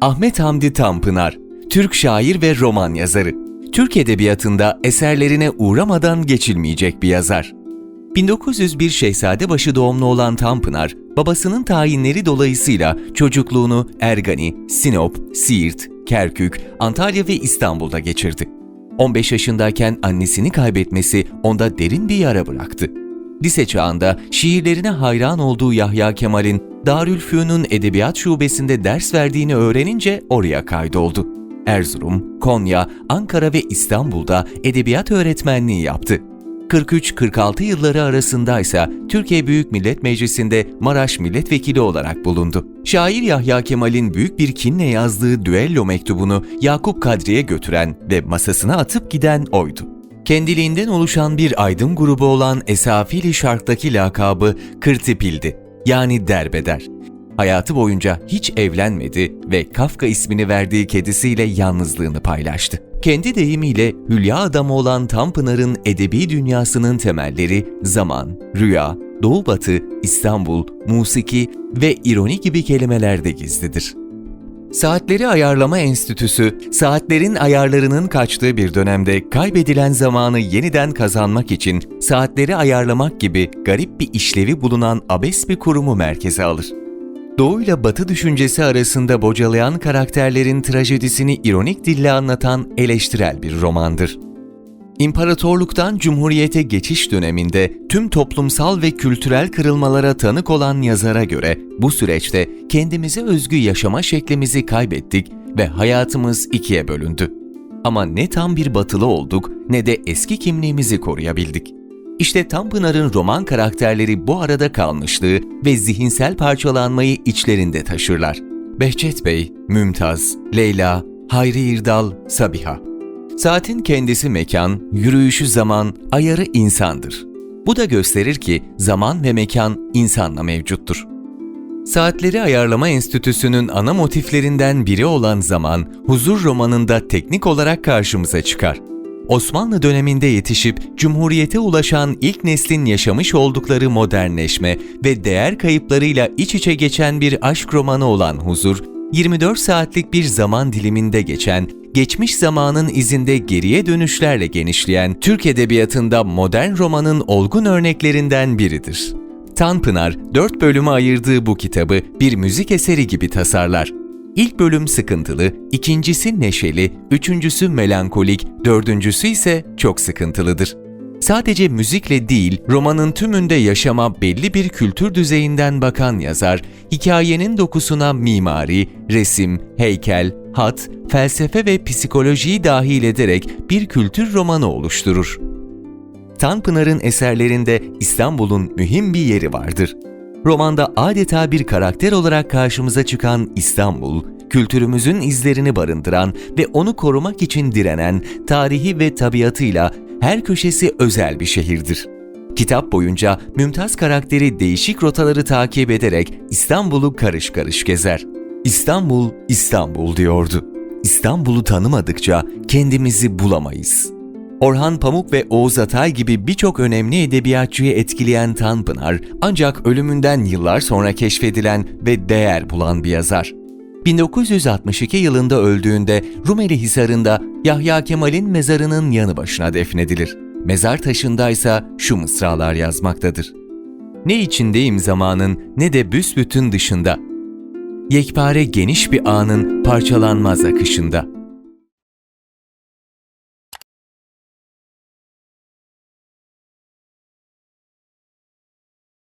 Ahmet Hamdi Tanpınar, Türk şair ve roman yazarı. Türk edebiyatında eserlerine uğramadan geçilmeyecek bir yazar. 1901 Şehzadebaşı doğumlu olan Tanpınar, babasının tayinleri dolayısıyla çocukluğunu Ergani, Sinop, Siirt, Kerkük, Antalya ve İstanbul'da geçirdi. 15 yaşındayken annesini kaybetmesi onda derin bir yara bıraktı. Lise çağında şiirlerine hayran olduğu Yahya Kemal'in Darülfünun Edebiyat Şubesi'nde ders verdiğini öğrenince oraya kaydoldu. Erzurum, Konya, Ankara ve İstanbul'da edebiyat öğretmenliği yaptı. 43-46 yılları arasındaysa Türkiye Büyük Millet Meclisi'nde Maraş Milletvekili olarak bulundu. Şair Yahya Kemal'in büyük bir kinle yazdığı düello mektubunu Yakup Kadri'ye götüren ve masasına atıp giden oydu. Kendiliğinden oluşan bir aydın grubu olan Esafili Şark'taki lakabı Kırtipil'di, yani derbeder. Hayatı boyunca hiç evlenmedi ve Kafka ismini verdiği kedisiyle yalnızlığını paylaştı. Kendi deyimiyle hülya adamı olan Tanpınar'ın edebi dünyasının temelleri zaman, rüya, doğu batı, İstanbul, musiki ve ironi gibi kelimelerde gizlidir. Saatleri Ayarlama Enstitüsü, saatlerin ayarlarının kaçtığı bir dönemde kaybedilen zamanı yeniden kazanmak için saatleri ayarlamak gibi garip bir işlevi bulunan abes bir kurumu merkeze alır. Doğu ile Batı düşüncesi arasında bocalayan karakterlerin trajedisini ironik dille anlatan eleştirel bir romandır. İmparatorluktan Cumhuriyete geçiş döneminde tüm toplumsal ve kültürel kırılmalara tanık olan yazara göre bu süreçte kendimize özgü yaşama şeklimizi kaybettik ve hayatımız ikiye bölündü. Ama ne tam bir batılı olduk ne de eski kimliğimizi koruyabildik. İşte Tanpınar'ın roman karakterleri bu arada kalmışlığı ve zihinsel parçalanmayı içlerinde taşırlar. Behçet Bey, Mümtaz, Leyla, Hayri İrdal, Sabiha. Saatin kendisi mekan, yürüyüşü zaman, ayarı insandır. Bu da gösterir ki zaman ve mekan insanla mevcuttur. Saatleri Ayarlama Enstitüsü'nün ana motiflerinden biri olan zaman, Huzur romanında teknik olarak karşımıza çıkar. Osmanlı döneminde yetişip Cumhuriyete ulaşan ilk neslin yaşamış oldukları modernleşme ve değer kayıplarıyla iç içe geçen bir aşk romanı olan Huzur, 24 saatlik bir zaman diliminde geçen, geçmiş zamanın izinde geriye dönüşlerle genişleyen Türk edebiyatında modern romanın olgun örneklerinden biridir. Tanpınar, dört bölüme ayırdığı bu kitabı bir müzik eseri gibi tasarlar. İlk bölüm sıkıntılı, ikincisi neşeli, üçüncüsü melankolik, dördüncüsü ise çok sıkıntılıdır. Sadece müzikle değil, romanın tümünde yaşama belli bir kültür düzeyinden bakan yazar, hikayenin dokusuna mimari, resim, heykel, hat, felsefe ve psikolojiyi dahil ederek bir kültür romanı oluşturur. Tanpınar'ın eserlerinde İstanbul'un mühim bir yeri vardır. Romanda adeta bir karakter olarak karşımıza çıkan İstanbul, kültürümüzün izlerini barındıran ve onu korumak için direnen tarihi ve tabiatıyla her köşesi özel bir şehirdir. Kitap boyunca Mümtaz karakteri değişik rotaları takip ederek İstanbul'u karış karış gezer. İstanbul, İstanbul diyordu. İstanbul'u tanımadıkça kendimizi bulamayız. Orhan Pamuk ve Oğuz Atay gibi birçok önemli edebiyatçıyı etkileyen Tanpınar, ancak ölümünden yıllar sonra keşfedilen ve değer bulan bir yazar. 1962 yılında öldüğünde Rumeli Hisarı'nda Yahya Kemal'in mezarının yanı başına defnedilir. Mezar taşındaysa şu mısralar yazmaktadır. Ne içindeyim zamanın ne de büsbütün dışında. Yekpare geniş bir anın parçalanmaz akışında.